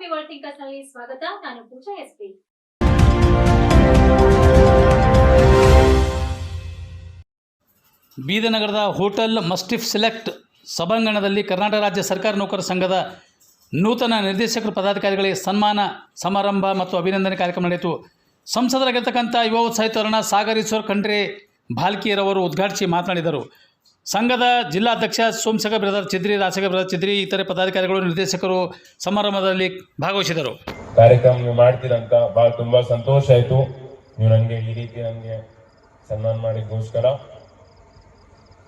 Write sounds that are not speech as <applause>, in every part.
ಥಿಂಕರ್ಸ್ನಲ್ಲಿ ಸ್ವಾಗತ. ನಾನು ಪೂಜಾ ಎಸ್ಪಿ. ಬೀದನಗರದ ಹೋಟೆಲ್ ಮಸ್ಟಿಫ್ ಸೆಲೆಕ್ಟ್ ಸಭಾಂಗಣದಲ್ಲಿ ಕರ್ನಾಟಕ ರಾಜ್ಯ ಸರ್ಕಾರಿ ನೌಕರ ಸಂಘದ ನೂತನ ನಿರ್ದೇಶಕರು ಪದಾಧಿಕಾರಿಗಳಿಗೆ ಸನ್ಮಾನ, ಸಮಾರಂಭ ಮತ್ತು ಅಭಿನಂದನೆ ಕಾರ್ಯಕ್ರಮ ನಡೆಯಿತು. ಸಂಸದರಾಗಿರ್ತಕ್ಕಂಥ ಯುವ ಉತ್ಸಾಹಿ ತರುಣ ಸಾಗರ್ ಈಶ್ವರ್ ಖಂಡ್ರೆ ಭಾಲ್ಕಿಯರವರು ಉದ್ಘಾಟಿಸಿ ಮಾತನಾಡಿದರು. ಸಂಘದ ಜಿಲ್ಲಾಧ್ಯಕ್ಷ ಸೋಮಶೇಖರ ಬ್ರದರ್ ಚಿದ್ರಿ ರಾಸಕ ಬ್ರದರ್ ಚಿದ್ರಿ ಇತರೆ ಪದಾಧಿಕಾರಿಗಳು, ನಿರ್ದೇಶಕರು ಸಮಾರಂಭದಲ್ಲಿ ಭಾಗವಹಿಸಿದರು. ಕಾರ್ಯಕ್ರಮ ನೀವು ಮಾಡ್ತೀರಂತ ಬಹಳ ತುಂಬಾ ಸಂತೋಷ ಆಯಿತು. ನೀವು ನನಗೆ ಈ ರೀತಿ ನನಗೆ ಸನ್ಮಾನ ಮಾಡಿದ್ದಕ್ಕೋಸ್ಕರ.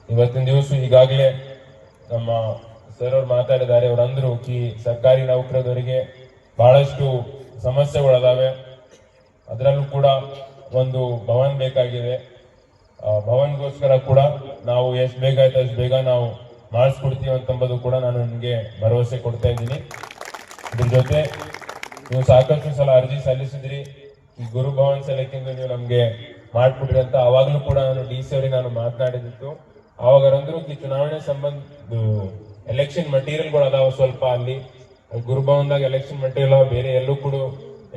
ಇವತ್ತಿನ ದಿವಸ ಈಗಾಗಲೇ ನಮ್ಮ ಸರ್ ಅವ್ರು ಮಾತಾಡಿದ್ದಾರೆ ಅವರಂದ್ರು ಕಿ ಸರ್ಕಾರಿ ನೌಕರದವರಿಗೆ ಬಹಳಷ್ಟು ಸಮಸ್ಯೆಗಳದಾವೆ. ಅದರಲ್ಲೂ ಕೂಡ ಒಂದು ಭವನ್ ಬೇಕಾಗಿದೆ. ಭವನ್ಗೋಸ್ಕರ ಕೂಡ ನಾವು ಎಷ್ಟು ಬೇಗ ಆಯ್ತು ಅಷ್ಟು ಬೇಗ ನಾವು ಮಾಡಿಸ್ಕೊಡ್ತೀವಿ ಅಂತಂಬುದು ಕೂಡ ನಾನು ನಿಮಗೆ ಭರವಸೆ ಕೊಡ್ತಾ ಇದ್ದೀನಿ. ಇದ್ರ ಜೊತೆ ನೀವು ಸಾಕಷ್ಟು ಸಲ ಅರ್ಜಿ ಸಲ್ಲಿಸಿದ್ರಿ ಗುರು ಭವನ್ ಸಲಕ್ಕಿಂದ ನೀವು ನಮಗೆ ಮಾಡ್ಕೊಡ್ರಿ ಅಂತ ಆವಾಗಲೂ ಕೂಡ ನಾನು ಡಿ ಸಿ ಅವರಿಗೆ ನಾನು ಮಾತನಾಡಿದ್ದು ಅವಾಗ ಅಂದ್ರು ಈ ಚುನಾವಣೆ ಸಂಬಂಧ ಎಲೆಕ್ಷನ್ ಮಟೀರಿಯಲ್ಗಳು ಅದಾವ ಸ್ವಲ್ಪ ಅಲ್ಲಿ ಗುರುಭವನ್ದಾಗ ಎಲೆಕ್ಷನ್ ಮಟೀರಿಯಲ್ ಬೇರೆ ಎಲ್ಲೂ ಕೂಡ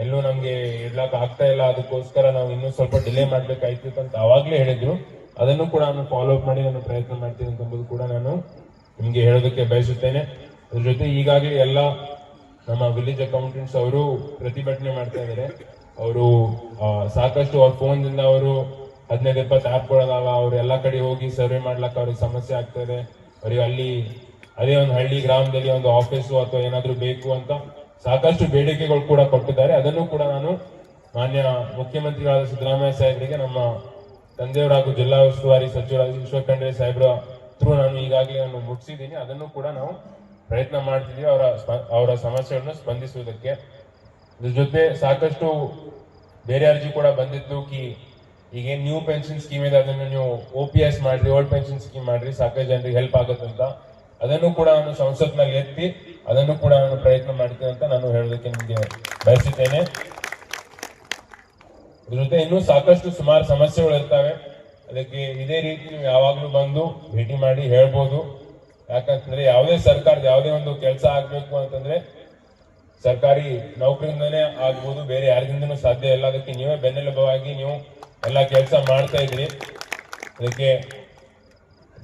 ಎಲ್ಲೂ ನಮ್ಗೆ ಇಡ್ಲಕ್ ಆಗ್ತಾ ಇಲ್ಲ. ಅದಕ್ಕೋಸ್ಕರ ನಾವು ಇನ್ನೂ ಸ್ವಲ್ಪ ಡಿಲೇ ಮಾಡ್ಬೇಕಾಯ್ತು ಅಂತ ಅವಾಗ್ಲೇ ಹೇಳಿದ್ರು. ಅದನ್ನು ಕೂಡ ನಾನು ಫಾಲೋ ಅಪ್ ಮಾಡಿ, ನಾನು ಪ್ರಯತ್ನ ಮಾಡ್ತೀನಿ ಅಂತಂಬುದು ಕೂಡ ನಾನು ನಿಮ್ಗೆ ಹೇಳೋದಕ್ಕೆ ಬಯಸುತ್ತೇನೆ. ಅದ್ರ ಜೊತೆ ಈಗಾಗಲೇ ಎಲ್ಲ ನಮ್ಮ ವಿಲೇಜ್ ಅಕೌಂಟೆಂಟ್ಸ್ ಅವರು ಪ್ರತಿಭಟನೆ ಮಾಡ್ತಾ ಇದ್ದಾರೆ. ಅವರು ಸಾಕಷ್ಟು ಅವ್ರ ಫೋನ್ದಿಂದ ಅವರು ಹದಿನೈದು ಇಪ್ಪತ್ತು ಕೊಡೋದಾಗ ಅವ್ರು ಎಲ್ಲ ಕಡೆ ಹೋಗಿ ಸರ್ವೆ ಮಾಡ್ಲಿಕ್ಕೆ ಅವ್ರಿಗೆ ಸಮಸ್ಯೆ ಆಗ್ತಾ ಇದೆ. ಅವ್ರಿಗೆ ಅಲ್ಲಿ, ಅದೇ ಒಂದು ಹಳ್ಳಿ ಗ್ರಾಮದಲ್ಲಿ ಒಂದು ಆಫೀಸು ಅಥವಾ ಏನಾದರೂ ಬೇಕು ಅಂತ ಸಾಕಷ್ಟು ಬೇಡಿಕೆಗಳು ಕೂಡ ಕೊಟ್ಟಿದ್ದಾರೆ. ಅದನ್ನು ಕೂಡ ನಾನು ಮಾನ್ಯ ಮುಖ್ಯಮಂತ್ರಿಗಳಾದ ಸಿದ್ದರಾಮಯ್ಯ ಸಾಹೇಬರಿಗೆ, ನಮ್ಮ ತಂದೆಯವರಾಗೂ ಜಿಲ್ಲಾ ಉಸ್ತುವಾರಿ ಸಚಿವರಾದ ಈಶ್ವರ್ ಖಂಡ್ರೆ ಸಾಹೇಬ್ರ ಥ್ರೂ ನಾನು ಈಗಾಗಲೇ ನಾನು ಮುಗಿಸಿದ್ದೀನಿ ಅದನ್ನು ಕೂಡ ನಾವು ಪ್ರಯತ್ನ ಮಾಡ್ತಿದ್ದೀವಿ. ಅವರ ಅವರ ಸಮಸ್ಯೆಗಳನ್ನು ಸ್ಪಂದಿಸುವುದಕ್ಕೆ. ಇದ್ರ ಜೊತೆ ಸಾಕಷ್ಟು ಬೇರೆ ಅರ್ಜಿ ಕೂಡ ಬಂದಿತ್ತು ಕಿ, ಈಗೇನ್ ನ್ಯೂ ಪೆನ್ಷನ್ ಸ್ಕೀಮ್ ಇದೆ. ಅದನ್ನು ನೀವು ಒ ಪಿ ಎಸ್ ಮಾಡ್ರಿ ಓಲ್ಡ್ ಪೆನ್ಷನ್ ಸ್ಕೀಮ್ ಮಾಡ್ರಿ. ಸಾಕಷ್ಟು ಜನರಿಗೆ ಹೆಲ್ಪ್ ಆಗುತ್ತಂತ ಅದನ್ನು ಕೂಡ ನಾನು ಸಂಸತ್ನಲ್ಲಿ ಎತ್ತಿ ಅದನ್ನು ಕೂಡ ನಾನು ಪ್ರಯತ್ನ ಮಾಡ್ತೀನಿ ಅಂತ ನಾನು ಹೇಳೋದಕ್ಕೆ ನಿಮಗೆ ಇದ್ರ ಜೊತೆ ಇನ್ನೂ ಸಾಕಷ್ಟು ಸುಮಾರು ಸಮಸ್ಯೆಗಳು ಇರ್ತವೆ. ಅದಕ್ಕೆ ಇದೇ ರೀತಿ ನೀವು ಯಾವಾಗಲೂ ಬಂದು ಭೇಟಿ ಮಾಡಿ ಹೇಳ್ಬೋದು. ಯಾಕಂತಂದ್ರೆ ಯಾವುದೇ ಸರ್ಕಾರದ ಯಾವುದೇ ಒಂದು ಕೆಲಸ ಆಗ್ಬೇಕು ಅಂತಂದ್ರೆ ಸರ್ಕಾರಿ ನೌಕರಿಂದನೇ ಆಗ್ಬೋದು, ಬೇರೆ ಯಾರಿಂದನೂ ಸಾಧ್ಯ ಇಲ್ಲ. ಅದಕ್ಕೆ ನೀವೇ ಬೆನ್ನೆಲುಬವಾಗಿ ನೀವು ಎಲ್ಲ ಕೆಲಸ ಮಾಡ್ತಾ ಇದ್ರಿ ಅದಕ್ಕೆ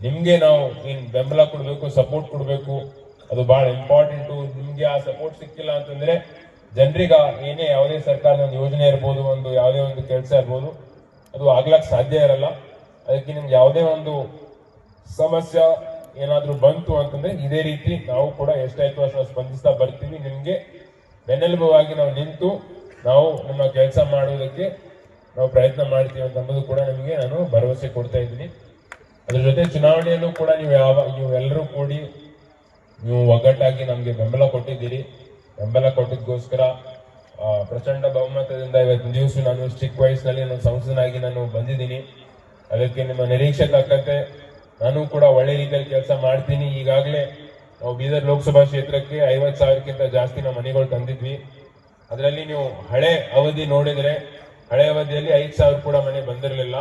ನಿಮ್ಗೆ ನಾವು ಏನ್ ಬೆಂಬಲ ಕೊಡಬೇಕು ಸಪೋರ್ಟ್ ಕೊಡಬೇಕು, ಅದು ಬಹಳ ಇಂಪಾರ್ಟೆಂಟು ನಿಮಗೆ ಆ ಸಪೋರ್ಟ್ ಸಿಕ್ಕಿಲ್ಲ ಅಂತಂದ್ರೆ ಜನರಿಗೆ ಏನೇ ಯಾವುದೇ ಸರ್ಕಾರದ ಒಂದು ಯೋಜನೆ ಇರ್ಬೋದು, ಒಂದು ಯಾವುದೇ ಒಂದು ಕೆಲಸ ಇರ್ಬೋದು, ಅದು ಆಗ್ಲಕ್ಕೆ ಸಾಧ್ಯ ಇರಲ್ಲ. ಅದಕ್ಕೆ ನಿಮ್ಗೆ ಯಾವುದೇ ಒಂದು ಸಮಸ್ಯೆ ಏನಾದರೂ ಬಂತು ಅಂತಂದ್ರೆ ಇದೇ ರೀತಿ ನಾವು ಕೂಡ ಎಷ್ಟಾಯ್ತು ಅಷ್ಟು ಸ್ಪಂದಿಸ್ತಾ ಬರ್ತೀವಿ. ನಿಮಗೆ ಬೆನ್ನೆಲುಬವಾಗಿ ನಾವು ನಿಂತು ನಾವು ನಿಮ್ಮ ಕೆಲಸ ಮಾಡೋದಕ್ಕೆ ನಾವು ಪ್ರಯತ್ನ ಮಾಡ್ತೀವಿ ಅಂತ ಅನ್ನೋದು ಕೂಡ ನಿಮಗೆ ನಾನು ಭರವಸೆ ಕೊಡ್ತಾ ಇದ್ದೀನಿ. ಅದ್ರ ಜೊತೆ ಚುನಾವಣೆಯಲ್ಲೂ ಕೂಡ ನೀವು ಯಾವ ನೀವೆಲ್ಲರೂ ಕೂಡಿ ನೀವು ಒಗ್ಗಟ್ಟಾಗಿ ನಮಗೆ ಬೆಂಬಲ ಕೊಟ್ಟಿದ್ದೀರಿ. ಬೆಂಬಲ ಕೊಟ್ಟಿದ್ದಕ್ಕೋಸ್ಕರ ಪ್ರಚಂಡ ಬಹುಮತದಿಂದ ಇವತ್ತಿನ ದಿವಸ ನಾನು ಚಿಕ್ಕ ವಯಸ್ಸಿನಲ್ಲಿ ನಾನು ಸಂಸದನಾಗಿ ನಾನು ಬಂದಿದ್ದೀನಿ. ಅದಕ್ಕೆ ನಿಮ್ಮ ನಿರೀಕ್ಷೆ ತಕ್ಕಂತೆ ನಾನು ಕೂಡ ಒಳ್ಳೆ ರೀತಿಯಲ್ಲಿ ಕೆಲಸ ಮಾಡ್ತೀನಿ. ಈಗಾಗಲೇ ನಾವು ಬೀದರ್ ಲೋಕಸಭಾ ಕ್ಷೇತ್ರಕ್ಕೆ ಐವತ್ತು ಸಾವಿರಕ್ಕಿಂತ ಜಾಸ್ತಿ ನಾವು ಮನೆಗಳು ತಂದಿದ್ವಿ. ಅದರಲ್ಲಿ ನೀವು ಹಳೆ ಅವಧಿ ನೋಡಿದ್ರೆ, ಹಳೆ ಅವಧಿಯಲ್ಲಿ ಐದು ಸಾವಿರ ಕೂಡ ಮನೆ ಬಂದಿರಲಿಲ್ಲ.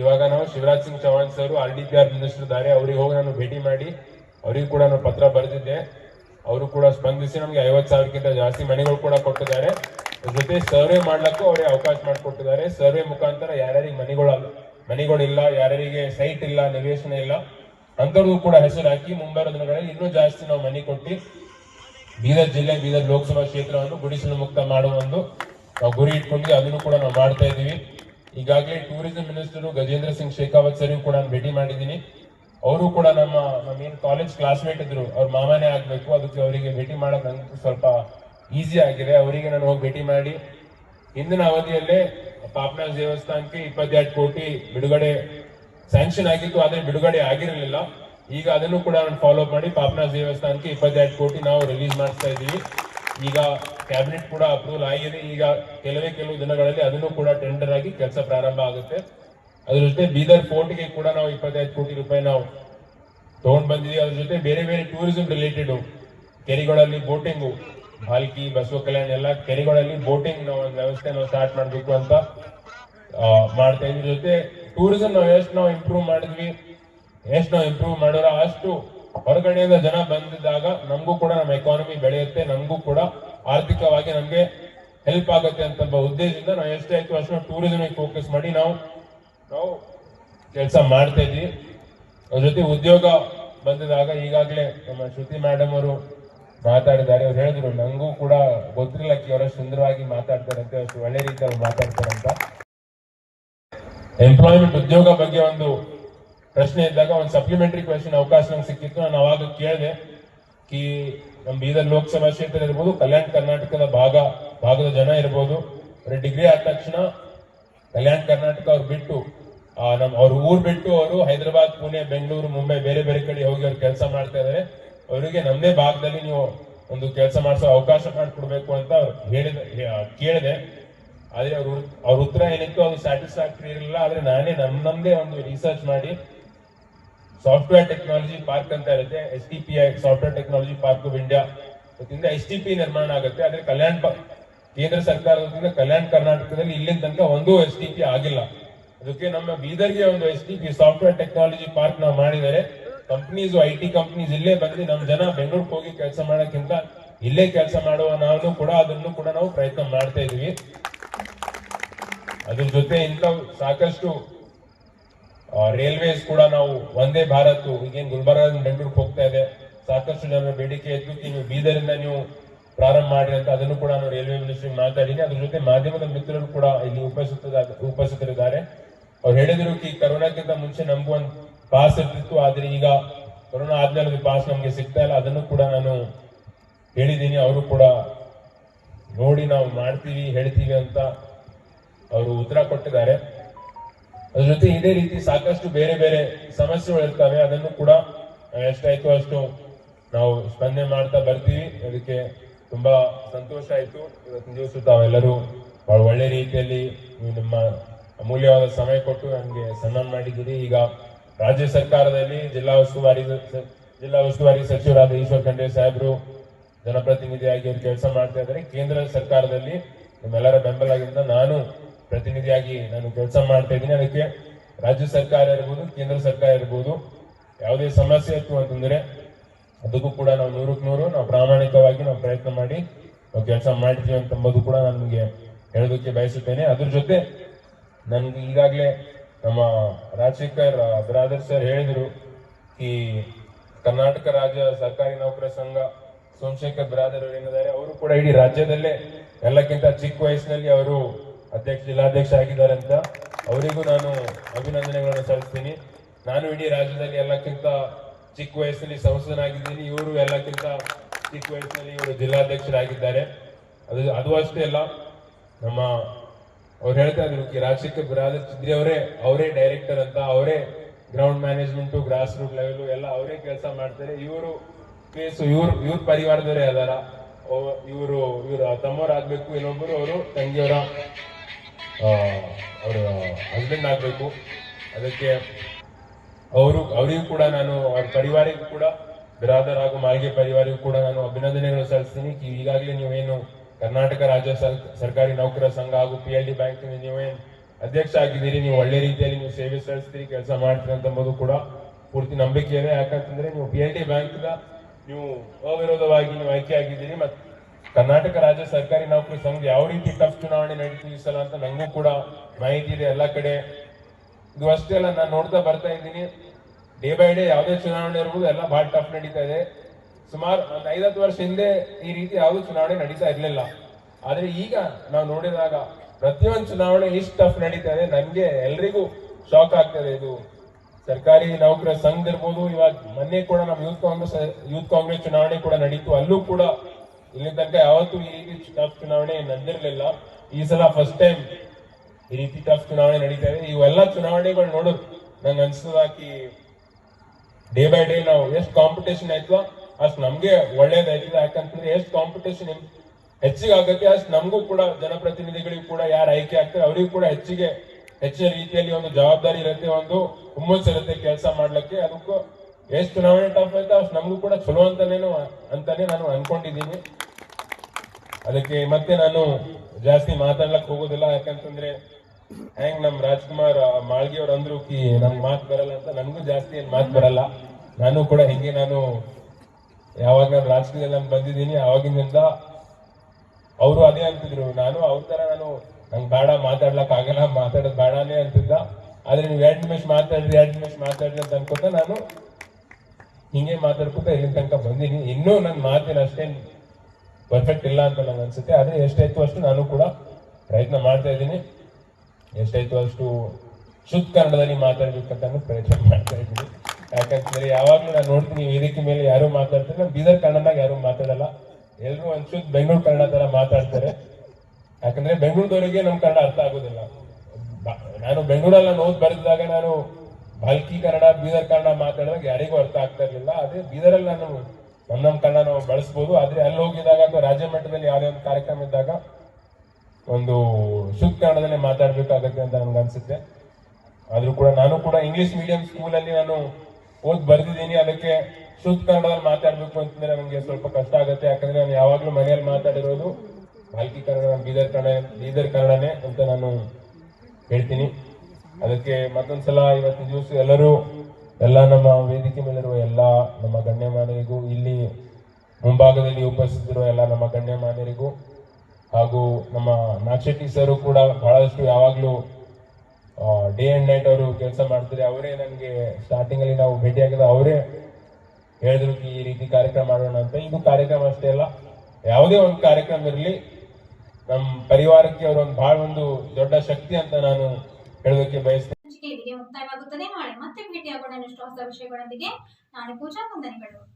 ಇವಾಗ ನಾವು Shivraj Singh Chouhan sir, R D P R minister ಇದ್ದಾರೆ ಅವ್ರಿಗೆ ಹೋಗಿ ನಾನು ಭೇಟಿ ಮಾಡಿ, ಅವರಿಗೂ ಕೂಡ ನಾನು ಪತ್ರ ಬರೆದಿದ್ದೆ. ಅವರು ಕೂಡ ಸ್ಪಂದಿಸಿ ನಮಗೆ ಐವತ್ತು ಸಾವಿರಕ್ಕಿಂತ ಜಾಸ್ತಿ ಮನೆಗಳು ಕೂಡ ಕೊಟ್ಟಿದ್ದಾರೆ. ಜೊತೆ ಸರ್ವೆ ಮಾಡ್ಲಿಕ್ಕೂ ಅವರಿಗೆ ಅವಕಾಶ ಮಾಡಿಕೊಟ್ಟಿದ್ದಾರೆ. ಸರ್ವೆ ಮುಖಾಂತರ ಯಾರ್ಯಾರಿಗೆ ಮನೆಗಳು ಮನೆಗಳಿಲ್ಲ ಯಾರ್ಯಾರಿಗೆ ಸೈಟ್ ಇಲ್ಲ ನಿವೇಶನ ಇಲ್ಲ, ಅಂಥವ್ರಿಗೂ ಕೂಡ ಹೆಸರು ಹಾಕಿ ಮುಂಬರುವ ದಿನಗಳಲ್ಲಿ ಇನ್ನೂ ಜಾಸ್ತಿ ನಾವು ಮನೆ ಕೊಟ್ಟು ಬೀದರ್ ಜಿಲ್ಲೆ, ಬೀದರ್ ಲೋಕಸಭಾ ಕ್ಷೇತ್ರವನ್ನು ಗುಡಿಸಲು ಮುಕ್ತ ಮಾಡುವ ಒಂದು ನಾವು ಗುರಿ ಇಟ್ಕೊಂಡು ಅದನ್ನು ಕೂಡ ನಾವು ಮಾಡ್ತಾ ಇದ್ದೀವಿ. ಈಗಾಗಲೇ ಟೂರಿಸಂ ಮಿನಿಸ್ಟರ್ ಗಜೇಂದ್ರ ಸಿಂಗ್ ಶೇಖಾವತ್ ಸರಿಗೂ ಕೂಡ ಭೇಟಿ ಮಾಡಿದ್ದೀನಿ. ಅವರು ಕೂಡ ನಮ್ಮ ನಮ್ಮ ಏನು ಕಾಲೇಜ್ ಕ್ಲಾಸ್ಮೇಟ್ ಇದ್ರು. ಅವ್ರ ಮಾಮನೇ ಆಗಬೇಕು. ಅದಕ್ಕೆ ಅವರಿಗೆ ಭೇಟಿ ಮಾಡೋದು ನಂಗೆ ಸ್ವಲ್ಪ ಈಸಿ ಆಗಿದೆ. ಅವರಿಗೆ ನಾನು ಹೋಗಿ ಭೇಟಿ ಮಾಡಿ. ಹಿಂದಿನ ಅವಧಿಯಲ್ಲೇ ಪಾಪ್ನಾಥ್ ದೇವಸ್ಥಾನಕ್ಕೆ ಇಪ್ಪತ್ತೆರಡು ಕೋಟಿ ಬಿಡುಗಡೆ ಸ್ಯಾಂಕ್ಷನ್ ಆಗಿತ್ತು. ಆದರೆ ಬಿಡುಗಡೆ ಆಗಿರಲಿಲ್ಲ. ಈಗ ಅದನ್ನು ಕೂಡ ನಾನು ಫಾಲೋ ಮಾಡಿ ಪಾಪ್ನಾಥ್ ದೇವಸ್ಥಾನಕ್ಕೆ ಇಪ್ಪತ್ತೆರಡು ಕೋಟಿ ನಾವು ರಿಲೀಸ್ ಮಾಡಿಸ್ತಾ ಇದ್ದೀವಿ. ಈಗ ಕ್ಯಾಬಿನೆಟ್ ಕೂಡ ಅಪ್ರೂವಲ್ ಆಗಿದೆ. ಈಗ ಕೆಲವೇ ಕೆಲವು ದಿನಗಳಲ್ಲಿ ಅದನ್ನು ಕೂಡ ಟೆಂಡರ್ ಆಗಿ ಕೆಲಸ ಪ್ರಾರಂಭ ಆಗುತ್ತೆ. ಅದ್ರ ಜೊತೆ ಬೀದರ್ ಫೋರ್ಟ್ಗೆ ಕೂಡ ನಾವು ಇಪ್ಪತ್ತೈದು ಕೋಟಿ ರೂಪಾಯಿ ನಾವು ತಗೊಂಡ್ ಬಂದಿದ್ದೀವಿ. ಅದ್ರ ಜೊತೆ ಬೇರೆ ಬೇರೆ ಟೂರಿಸಂ ರಿಲೇಟೆಡ್ ಕೆರೆಗಳಲ್ಲಿ ಬೋಟಿಂಗು ಭಾಲ್ಕಿ ಬಸವ ಕಲ್ಯಾಣ ಎಲ್ಲ ಕೆರೆಗಳಲ್ಲಿ ಬೋಟಿಂಗ್ ನಾವು ವ್ಯವಸ್ಥೆ ನಾವು ಸ್ಟಾರ್ಟ್ ಮಾಡಬೇಕು ಅಂತ ಮಾಡ್ತಾ ಇದ್ರ ಜೊತೆ ಟೂರಿಸಂ ನಾವು ಎಷ್ಟು ನಾವು ಇಂಪ್ರೂವ್ ಮಾಡಿದ್ವಿ. ಎಷ್ಟು ನಾವು ಇಂಪ್ರೂವ್ ಮಾಡೋರ ಅಷ್ಟು ಹೊರಗಡೆಯಿಂದ ಜನ ಬಂದಿದ್ದಾಗ ನಮಗೂ ಕೂಡ ನಮ್ಮ ಎಕಾನಮಿ ಬೆಳೆಯುತ್ತೆ, ನಮಗೂ ಕೂಡ ಆರ್ಥಿಕವಾಗಿ ನಮಗೆ ಹೆಲ್ಪ್ ಆಗುತ್ತೆ ಅಂತ ಉದ್ದೇಶದಿಂದ ನಾವು ಎಷ್ಟಾಯ್ತು ಅಷ್ಟು ಟೂರಿಸಂ ಫೋಕಸ್ ಮಾಡಿ ನಾವು ನಾವು ಕೆಲಸ ಮಾಡ್ತಾ ಇದ್ವಿ. ಅದ್ರ ಜೊತೆ ಉದ್ಯೋಗ ಬಂದಿದಾಗ ಈಗಾಗಲೇ ನಮ್ಮ ಶ್ರುತಿ ಮೇಡಮ್ ಅವರು ಮಾತಾಡಿದ್ದಾರೆ. ಅವ್ರು ಹೇಳಿದ್ರು, ನಂಗೂ ಕೂಡ ಗೊತ್ತಿರಲಿಲ್ಲ ಕಿ ಅವರ ಸುಂದರವಾಗಿ ಮಾತಾಡ್ತಾರಂತೆ, ಅಷ್ಟು ಒಳ್ಳೆ ರೀತಿಯಲ್ಲಿ ಮಾತಾಡ್ತಾರಂತ. ಎಂಪ್ಲಾಯ್ಮೆಂಟ್ ಉದ್ಯೋಗ ಬಗ್ಗೆ ಒಂದು ಪ್ರಶ್ನೆ ಇದ್ದಾಗ ಒಂದು ಸಪ್ಲಿಮೆಂಟರಿ ಕ್ವೆಶನ್ ಅವಕಾಶ ನಂಗೆ ಸಿಕ್ಕಿತ್ತು. ನಾನು ಅವಾಗ ಕೇಳಿದೆ ಕಿ ನಮ್ಮ ಬೀದರ್ ಲೋಕಸಭಾ ಕ್ಷೇತ್ರ ಇರ್ಬೋದು ಕಲ್ಯಾಣ ಕರ್ನಾಟಕದ ಭಾಗ ಭಾಗದ ಜನ ಇರ್ಬೋದು. ಅವ್ರ ಡಿಗ್ರಿ ಆದ ತಕ್ಷಣ ಕಲ್ಯಾಣ ಕರ್ನಾಟಕ ಅವ್ರು ಬಿಟ್ಟು ಆ, ನಮ್ ಅವ್ರ ಊರ್ ಬಿಟ್ಟು ಅವರು ಹೈದರಾಬಾದ್ ಪುಣೆ ಬೆಂಗಳೂರು ಮುಂಬೈ ಬೇರೆ ಬೇರೆ ಕಡೆ ಹೋಗಿ ಅವ್ರು ಕೆಲಸ ಮಾಡ್ತಾ ಇದಾರೆ. ಅವರಿಗೆ ನಮ್ಮದೇ ಭಾಗದಲ್ಲಿ ನೀವು ಒಂದು ಕೆಲಸ ಮಾಡಿಸೋ ಅವಕಾಶ ಮಾಡಿಕೊಡ್ಬೇಕು ಅಂತ ಅವ್ರು ಹೇಳಿದ ಕೇಳಿದೆ. ಆದರೆ ಅವ್ರ ಅವ್ರ ಉತ್ತರ ಏನಿತ್ತು ಅದು ಸ್ಯಾಟಿಸ್ಫ್ಯಾಕ್ಟ್ರಿ ಇರಲಿಲ್ಲ. ಆದರೆ ನಾನೇ ನಮ್ ನಮ್ದೇ ಒಂದು ರಿಸರ್ಚ್ ಮಾಡಿ ಸಾಫ್ಟ್ವೇರ್ ಟೆಕ್ನಾಲಜಿ ಪಾರ್ಕ್ ಅಂತ ಇರುತ್ತೆ. S T P I software technology park of India. ವತಿಯಿಂದ ಎಸ್ ಟಿ ಪಿ ನಿರ್ಮಾಣ ಆಗುತ್ತೆ. ಆದರೆ ಕಲ್ಯಾಣ ಕೇಂದ್ರ ಸರ್ಕಾರದಿಂದ ಕಲ್ಯಾಣ ಕರ್ನಾಟಕದಲ್ಲಿ ಇಲ್ಲಿನ ತನಕ ಒಂದು ಎಸ್ ಟಿ ಪಿ ಆಗಿಲ್ಲ. ಅದಕ್ಕೆ ನಮ್ಮ ಬೀದರ್ಗೆ ಒಂದು S T P software technology park ನಾವು ಮಾಡಿದರೆ ಕಂಪ್ನೀಸ್, ಐ ಟಿ ಕಂಪ್ನೀಸ್ ಇಲ್ಲೇ ಬಂದು ನಮ್ಮ ಜನ ಬೆಂಗಳೂರಿಗೆ ಹೋಗಿ ಕೆಲಸ ಮಾಡೋಕ್ಕಿಂತ ಇಲ್ಲೇ ಕೆಲಸ ಮಾಡುವ ನಾವು ಕೂಡ ಅದನ್ನು ಕೂಡ ನಾವು ಪ್ರಯತ್ನ ಮಾಡ್ತಾ ಇದೀವಿ. ಅದ್ರ ಜೊತೆ ಇಂಥ ಸಾಕಷ್ಟು ರೈಲ್ವೇಸ್ ಕೂಡ ನಾವು ಒಂದೇ ಭಾರತ್ ಈಗೇನು ಗುಲ್ಬರ್ಗ ಬೆಂಗಳೂರಿಗೆ ಹೋಗ್ತಾ ಇದೆ. ಸಾಕಷ್ಟು ಜನರ ಬೇಡಿಕೆ ಕಿ ನೀವು ಬೀದರಿಂದ ನೀವು ಪ್ರಾರಂಭ ಮಾಡಿ ಅಂತ ಅದನ್ನು ಕೂಡ ನಾನು ರೈಲ್ವೆ ಮಿನಿಸ್ಟ್ರಿ ಮಾತಾಡಿನಿ. ಅದ್ರ ಜೊತೆ ಮಾಧ್ಯಮದ ಮಿತ್ರರು ಕೂಡ ಇಲ್ಲಿ ಉಪಸ್ಥಿತ ಉಪಸ್ಥಿತರಿದ್ದಾರೆ. ಅವ್ರು ಹೇಳಿದ್ರು ಈ ಕರೋನಾಕ್ಕಿಂತ ಮುಂಚೆ ನಮಗೂ ಒಂದು ಪಾಸ್ ಇರ್ತಿತ್ತು. ಆದ್ರೆ ಈಗ ಕೊರೋನಾ ಆದ್ಮೇಲೆ ಪಾಸ್ ನಮಗೆ ಸಿಗ್ತಾ ಇಲ್ಲ. ಅದನ್ನು ಕೂಡ ನಾನು ಹೇಳಿದ್ದೀನಿ ಅವರು ಕೂಡ ನೋಡಿ ನಾವು ಮಾಡ್ತೀವಿ, ಹೇಳ್ತೀವಿ ಅಂತ ಅವರು ಉತ್ತರ ಕೊಟ್ಟಿದ್ದಾರೆ. ಅದ್ರ ಜೊತೆ ಇದೇ ರೀತಿ ಸಾಕಷ್ಟು ಬೇರೆ ಬೇರೆ ಸಮಸ್ಯೆಗಳು ಇರ್ತವೆ ಅದನ್ನು ಕೂಡ ಎಷ್ಟಾಯ್ತು ಅಷ್ಟು ನಾವು ಸ್ಪಂದನೆ ಮಾಡ್ತಾ ಬರ್ತೀವಿ. ಅದಕ್ಕೆ ತುಂಬಾ ಸಂತೋಷ ಆಯ್ತು. ಇವತ್ತಿನ ದಿವಸ ತಾವೆಲ್ಲರೂ ಬಹಳ ಒಳ್ಳೆ ರೀತಿಯಲ್ಲಿ ನಿಮ್ಮ ಅಮೂಲ್ಯವಾದ ಸಮಯ ಕೊಟ್ಟು ನನಗೆ ಸನ್ಮಾನ ಮಾಡಿದ್ದೀರಿ. ಈಗ ರಾಜ್ಯ ಸರ್ಕಾರದಲ್ಲಿ ಜಿಲ್ಲಾ ಉಸ್ತುವಾರಿ ಜಿಲ್ಲಾ ಉಸ್ತುವಾರಿ ಸಚಿವರಾದ ಈಶ್ವರ್ ಖಂಡೇ ಸಾಹೇಬರು ಜನಪ್ರತಿನಿಧಿಯಾಗಿ ಅವರು ಕೆಲಸ ಮಾಡ್ತಾ ಇದ್ದಾರೆ. ಕೇಂದ್ರ ಸರ್ಕಾರದಲ್ಲಿ ನಿಮ್ಮೆಲ್ಲರ ಬೆಂಬಲದಿಂದ ನಾನು ಪ್ರತಿನಿಧಿಯಾಗಿ ನಾನು ಕೆಲಸ ಮಾಡ್ತಾ ಇದ್ದೀನಿ. ಅದಕ್ಕೆ ರಾಜ್ಯ ಸರ್ಕಾರ ಇರ್ಬೋದು, ಕೇಂದ್ರ ಸರ್ಕಾರ ಇರ್ಬೋದು, ಯಾವುದೇ ಸಮಸ್ಯೆ ಇತ್ತು ಅಂತಂದ್ರೆ ಅದಕ್ಕೂ ಕೂಡ ನಾವು ನೂರಕ್ಕೆ ನೂರು, ನಾವು ಪ್ರಾಮಾಣಿಕವಾಗಿ ನಾವು ಪ್ರಯತ್ನ ಮಾಡಿ ನಾವು ಕೆಲಸ ಮಾಡ್ತೀವಿ ಅಂತಂಬುದು ಕೂಡ ನನಗೆ ಹೇಳೋದಕ್ಕೆ ಬಯಸುತ್ತೇನೆ. ಅದ್ರ ಜೊತೆ ನನ್ಗೆ ಈಗಾಗಲೇ ನಮ್ಮ ರಾಜಶೇಖರ್ ಬ್ರಾದರ್ ಸರ್ ಹೇಳಿದರು ಈ ಕರ್ನಾಟಕ ರಾಜ್ಯ ಸರ್ಕಾರಿ ನೌಕರ ಸಂಘ, ಸೋಮಶೇಖರ್ ಬ್ರಾದರ್ ಅವರು ಏನಿದ್ದಾರೆ, ಅವರು ಕೂಡ ಇಡೀ ರಾಜ್ಯದಲ್ಲೇ ಎಲ್ಲಕ್ಕಿಂತ ಚಿಕ್ಕ ವಯಸ್ಸಿನಲ್ಲಿ ಅವರು ಅಧ್ಯಕ್ಷ, ಜಿಲ್ಲಾಧ್ಯಕ್ಷ ಆಗಿದ್ದಾರೆ ಅಂತ ಅವರಿಗೂ ನಾನು ಅಭಿನಂದನೆಗಳನ್ನು ಸಲ್ಲಿಸ್ತೀನಿ. ನಾನು ಇಡೀ ರಾಜ್ಯದಲ್ಲಿ ಎಲ್ಲಕ್ಕಿಂತ ಚಿಕ್ಕ ವಯಸ್ಸಿನಲ್ಲಿ ಸಂಸದನಾಗಿದ್ದೀನಿ ಇವರು ಎಲ್ಲಕ್ಕಿಂತ ಚಿಕ್ಕ ವಯಸ್ಸಿನಲ್ಲಿ ಇವರು ಜಿಲ್ಲಾಧ್ಯಕ್ಷರಾಗಿದ್ದಾರೆ. ಅದು ಅದು ಅಷ್ಟೇ ಅಲ್ಲ, ನಮ್ಮ ಅವ್ರು ಹೇಳ್ತಾ ಇದ್ರು ಕಿ ರಾಜಶೇಖರ್ ಬ್ರಾದರ್ ಚಿದ್ರಿ ಅವರೇ ಅವರೇ ಡೈರೆಕ್ಟರ್ ಅಂತ, ಅವರೇ ground management grass root level ಎಲ್ಲ ಅವರೇ ಕೆಲಸ ಮಾಡ್ತಾರೆ. ಇವರು ಪ್ಲೇಸ್ ಇವರು, ಇವ್ರ ಪರಿವಾರದವರೇ ಅದಾರ. ಇವರು ಇವರು ತಮ್ಮವರಾಗಬೇಕು ಇನ್ನೊಬ್ಬರು ಅವರು ತಂಗಿಯವರ ಅವರ ಹಸ್ಬೆಂಡ್ ಆಗಬೇಕು. ಅದಕ್ಕೆ ಅವರು, ಅವರಿಗೂ ಕೂಡ ನಾನು, ಅವ್ರ ಪರಿವಾರಿಗೂ ಕೂಡ ಬಿರಾದರ್ ಹಾಗೂ ಮಾಳಿಗೆ ಪರಿವಾರಿಗೂ ಕೂಡ ನಾನು ಅಭಿನಂದನೆಗಳು ಸಲ್ಲಿಸ್ತೀನಿ. ಈಗಾಗಲೇ ನೀವೇನು ಕರ್ನಾಟಕ ರಾಜ್ಯ ಸರ್- ಸರ್ಕಾರಿ ನೌಕರ ಸಂಘ ಹಾಗೂ ಪಿ ಎಲ್ ಡಿ ಬ್ಯಾಂಕ್ ನೀವೇನು ಅಧ್ಯಕ್ಷ ಆಗಿದ್ದೀರಿ, ನೀವು ಒಳ್ಳೆ ರೀತಿಯಲ್ಲಿ ನೀವು ಸೇವೆ ಸಲ್ಲಿಸ್ತೀರಿ, ಕೆಲಸ ಮಾಡ್ತೀರಿ ಅಂತಂಬುದು ಕೂಡ ಪೂರ್ತಿ ನಂಬಿಕೆ ಇದೆ ಯಾಕಂತಂದ್ರೆ ನೀವು ಪಿ ಎಲ್ ಡಿ ಬ್ಯಾಂಕ್ ನೀವು ಅವಿರೋಧವಾಗಿ ನೀವು ಆಯ್ಕೆ ಆಗಿದ್ದೀರಿ. ಮತ್ತು ಕರ್ನಾಟಕ ರಾಜ್ಯ ಸರ್ಕಾರಿ ನೌಕರಿ ಸಂಘ ಯಾವ ರೀತಿ ಟಫ್ ಚುನಾವಣೆ ನಡೀತು ಈ ಸಲ ಅಂತ ನಂಗೂ ಕೂಡ ಮಾಹಿತಿ ಇದೆ ಎಲ್ಲ ಕಡೆ. ಇದು ಅಷ್ಟೇ ಅಲ್ಲ, ನಾನು ನೋಡ್ತಾ ಬರ್ತಾ ಇದ್ದೀನಿ. ಡೇ ಬೈ ಡೇ ಯಾವುದೇ ಚುನಾವಣೆ ಇರ್ಬೋದು, ಎಲ್ಲ ಬಹಳ ಟಫ್ ನಡೀತಾ ಇದೆ. ಸುಮಾರು ಒಂದು ಐದತ್ತು ವರ್ಷ ಹಿಂದೆ ಈ ರೀತಿ ಯಾವುದೂ ಚುನಾವಣೆ ನಡೀತಾ ಇರಲಿಲ್ಲ. ಆದರೆ ಈಗ ನಾವು ನೋಡಿದಾಗ ಪ್ರತಿಯೊಂದು ಚುನಾವಣೆ ಇಷ್ಟು ಟಫ್ ನಡೀತಾ ಇದೆ. ನನಗೆ ಎಲ್ರಿಗೂ ಶಾಕ್ ಆಗ್ತದೆ ಇದು. ಸರ್ಕಾರಿ ನೌಕರ ಸಂಘ ಇರ್ಬೋದು, ಇವಾಗ ಮೊನ್ನೆ ಕೂಡ ನಮ್ಮ ಯೂತ್ ಕಾಂಗ್ರೆಸ್ ಯೂತ್ ಕಾಂಗ್ರೆಸ್ ಚುನಾವಣೆ ಕೂಡ ನಡೀತು. ಅಲ್ಲೂ ಕೂಡ ಇಲ್ಲಿ ತನಕ ಯಾವತ್ತೂ ಈ ರೀತಿ ಟಫ್ ಚುನಾವಣೆ ನಡೆದಿರಲಿಲ್ಲ ಈ ಸಲ ಫಸ್ಟ್ ಟೈಮ್ ಈ ರೀತಿ ಟಫ್ ಚುನಾವಣೆ ನಡೀತಾ ಇದೆ. ಇವೆಲ್ಲ ಚುನಾವಣೆಗಳು ನೋಡೋದು ನಂಗೆ ಅನ್ಸದಾಕಿ ಡೇ ಬೈ ಡೇ ನಾವು ಎಷ್ಟು ಕಾಂಪಿಟೇಷನ್ ಆಯ್ತೋ ಅಷ್ಟು ನಮಗೆ ಒಳ್ಳೇದಾಯ್ತದೆ ಯಾಕಂತಂದ್ರೆ ಎಷ್ಟು ಕಾಂಪಿಟೇಷನ್ ಹೆಚ್ಚಿಗೆ ಆಗತ್ತೆ ಅಷ್ಟು ನಮಗೂ ಕೂಡ ಜನಪ್ರತಿನಿಧಿಗಳಿಗೂ ಕೂಡ ಯಾರು ಆಯ್ಕೆ ಆಗ್ತಾರೆ ಅವರಿಗೂ ಕೂಡ ಹೆಚ್ಚಿಗೆ ಹೆಚ್ಚಿನ ರೀತಿಯಲ್ಲಿ ಒಂದು ಜವಾಬ್ದಾರಿ ಇರುತ್ತೆ, ಒಂದು ಹುಮ್ಮಸ್ ಇರುತ್ತೆ ಕೆಲಸ ಮಾಡ್ಲಿಕ್ಕೆ. ಅದಕ್ಕೂ ಎಷ್ಟು ಚುನಾವಣೆ ಟಫ್ ಆಯ್ತು ಅಷ್ಟು ನಮಗೂ ಕೂಡ ಚಲೋ ಅಂತಾನೇನು ಅಂತಾನೆ ನಾನು ಅನ್ಕೊಂಡಿದ್ದೀನಿ. ಅದಕ್ಕೆ ಮತ್ತೆ ನಾನು ಜಾಸ್ತಿ ಮಾತಾಡ್ಲಕ್ ಹೋಗೋದಿಲ್ಲ, ಯಾಕಂತಂದ್ರೆ ಹೆಂಗ್ ನಮ್ ರಾಜ್ಕುಮಾರ್ ಮಾಳ್ಗಿ ಅವ್ರು ಅಂದ್ರು ಕಿ ಮಾತು ಮಾತ್ ಬರಲ್ಲ ಅಂತ ನನ್ಗೂ ಜಾಸ್ತಿ ಏನ್ ಮಾತ್ ಬರಲ್ಲ. ನಾನು ಕೂಡ ಹಿಂಗೆ ನಾನು ಯಾವಾಗ ನಾನು ರಾಜಕೀಯದಲ್ಲಿ ನಾನು ಬಂದಿದ್ದೀನಿ ಆವಾಗಿನಿಂದ ಅವರು ಅದೇ ಅಂತಿದ್ರು. ನಾನು ಅವ್ರ ತರ ನಾನು ನಂಗೆ ಬೇಡ, ಮಾತಾಡ್ಲಕ್ ಆಗಲ್ಲ, ಮಾತಾಡೋದು ಬೇಡನೇ ಅಂತಿದ್ದ. ಆದ್ರೆ ನೀವು ಎರಡು ನಿಮಿಷ ಮಾತಾಡ್ರಿ, ಎರಡು ನಿಮಿಷ ಮಾತಾಡ್ರಿ ಅಂತ ಅನ್ಕೋತ ನಾನು ಹಿಂಗೆ ಮಾತಾಡ್ಕೊತ ಇಲ್ಲಿ ತನಕ ಬಂದೀನಿ. ಇನ್ನೂ ನನ್ನ ಮಾತಿನ ಅಷ್ಟೇನ್ ಪರ್ಫೆಕ್ಟ್ ಇಲ್ಲ ಅಂತ ನಂಗೆ ಅನ್ಸುತ್ತೆ. ಆದ್ರೆ ಎಷ್ಟಾಯ್ತು ಅಷ್ಟು ನಾನು ಕೂಡ ಪ್ರಯತ್ನ ಮಾಡ್ತಾ ಇದ್ದೀನಿ. ಎಷ್ಟಾಯ್ತು ಅಷ್ಟು ಶುದ್ಧ ಕನ್ನಡದಲ್ಲಿ ಮಾತಾಡ್ಬೇಕಂತ ಪ್ರಯತ್ನ <laughs> ಮಾಡ್ತಾ ಇದ್ದೀನಿ. ಯಾಕಂತಂದ್ರೆ ಯಾವಾಗಲೂ ನಾನು ನೋಡ್ತೀನಿ ವೇದಿಕೆ ಮೇಲೆ ಯಾರು ಮಾತಾಡ್ತಾರೆ. ಬೀದರ್ ಕನ್ನಡದಾಗ ಯಾರು ಮಾತಾಡಲ್ಲ. ಎಲ್ಲರೂ ಒಂದ್ ಶುದ್ಧ ಬೆಂಗಳೂರು ಕನ್ನಡ ತರ ಮಾತಾಡ್ತಾರೆ. ಯಾಕಂದ್ರೆ ಬೆಂಗಳೂರದವರಿಗೆ ನಮ್ಮ ಕನ್ನಡ ಅರ್ಥ ಆಗೋದಿಲ್ಲ. ನಾನು ಬೆಂಗಳೂರಲ್ಲಿ ನಾನು ಓದ್ ಬರೆದಾಗ ನಾನು ಬಾಲ್ಕಿ ಕನ್ನಡ, ಬೀದರ್ ಕನ್ನಡ ಮಾತಾಡಿದಾಗ ಯಾರಿಗೂ ಅರ್ಥ ಆಗ್ತಾ ಇರಲಿಲ್ಲ. ಅದೇ ಬೀದರಲ್ಲಿ ನಾನು ನಮ್ ನಮ್ಮ ಕನ್ನಡ ನಾವು ಬಳಸ್ಬೋದು. ಆದರೆ ಅಲ್ಲಿ ಹೋಗಿದಾಗ ಅಥವಾ ರಾಜ್ಯ ಮಟ್ಟದಲ್ಲಿ ಯಾವುದೇ ಒಂದು ಕಾರ್ಯಕ್ರಮ ಇದ್ದಾಗ ಒಂದು ಶುದ್ಧ ಕನ್ನಡದಲ್ಲೇ ಮಾತಾಡ್ಬೇಕಾಗತ್ತೆ ಅಂತ ನನಗೆ ಅನ್ಸುತ್ತೆ. ಆದರೂ ಕೂಡ ನಾನು ಕೂಡ ಇಂಗ್ಲಿಷ್ ಮೀಡಿಯಂ ಸ್ಕೂಲಲ್ಲಿ ನಾನು ಓದ್ ಬರೆದಿದ್ದೀನಿ. ಅದಕ್ಕೆ ಶುದ್ಧ ಕನ್ನಡದಲ್ಲಿ ಮಾತಾಡಬೇಕು ಅಂತಂದ್ರೆ ನನಗೆ ಸ್ವಲ್ಪ ಕಷ್ಟ ಆಗುತ್ತೆ. ಯಾಕಂದ್ರೆ ನಾನು ಯಾವಾಗಲೂ ಮನೆಯಲ್ಲಿ ಮಾತಾಡಿರೋದು ಬಾಲ್ಕಿ ಕನ್ನಡ ಬೀದರ್ ಕನ್ನಡ ಬೀದರ್ ಕನ್ನಡನೇ ಅಂತ ನಾನು ಹೇಳ್ತೀನಿ. ಅದಕ್ಕೆ ಮತ್ತೊಂದ್ಸಲ ಇವತ್ತಿನ ದಿವಸ ಎಲ್ಲರೂ ಎಲ್ಲ ನಮ್ಮ ವೇದಿಕೆ ಮೇಲಿರುವ ಎಲ್ಲ ನಮ್ಮ ಗಣ್ಯಮಾನ್ಯರಿಗೂ, ಇಲ್ಲಿ ಮುಂಭಾಗದಲ್ಲಿ ಉಪಸ್ಥಿತಿರುವ ಎಲ್ಲ ನಮ್ಮ ಗಣ್ಯಮಾನ್ಯರಿಗೂ ಹಾಗೂ ನಮ್ಮ ನಾಗಶೆಟ್ಟಿ ಸರ್ ಕೂಡ ಬಹಳಷ್ಟು ಯಾವಾಗಲೂ ಡೇ ಅಂಡ್ ನೈಟ್ ಅವರು ಕೆಲಸ ಮಾಡ್ತಾರೆ ಅವರೇ ನನಗೆ ಸ್ಟಾರ್ಟಿಂಗ್ ಅಲ್ಲಿ ನಾವು ಭೇಟಿಯಾಗಿದ್ದ ಅವರೇ ಹೇಳಿದ್ರು ಈ ರೀತಿ ಕಾರ್ಯಕ್ರಮ ಮಾಡೋಣ ಅಂತ. ಇದು ಕಾರ್ಯಕ್ರಮ ಅಷ್ಟೇ ಅಲ್ಲ, ಯಾವುದೇ ಒಂದು ಕಾರ್ಯಕ್ರಮ ಇರಲಿ ನಮ್ಮ ಪರಿವಾರಕ್ಕೆ ಅವರೊಂದು ಭಾಳ ಒಂದು ದೊಡ್ಡ ಶಕ್ತಿ ಅಂತ ನಾನು ಹೇಳೋದಕ್ಕೆ ಬಯಸ್ತೇನೆ ಇಲ್ಲಿಗೆ ಮುಕ್ತಾಯವಾಗುತ್ತದೆ. ನಾಳೆ ಮತ್ತೆ ಭೇಟಿಯಾಗೋಣ ಇಷ್ಟು ಹೊಸ ವಿಷಯಗಳೊಂದಿಗೆ. ನಾನು ಪೂಜಾ ವಂದನೆಗಳು.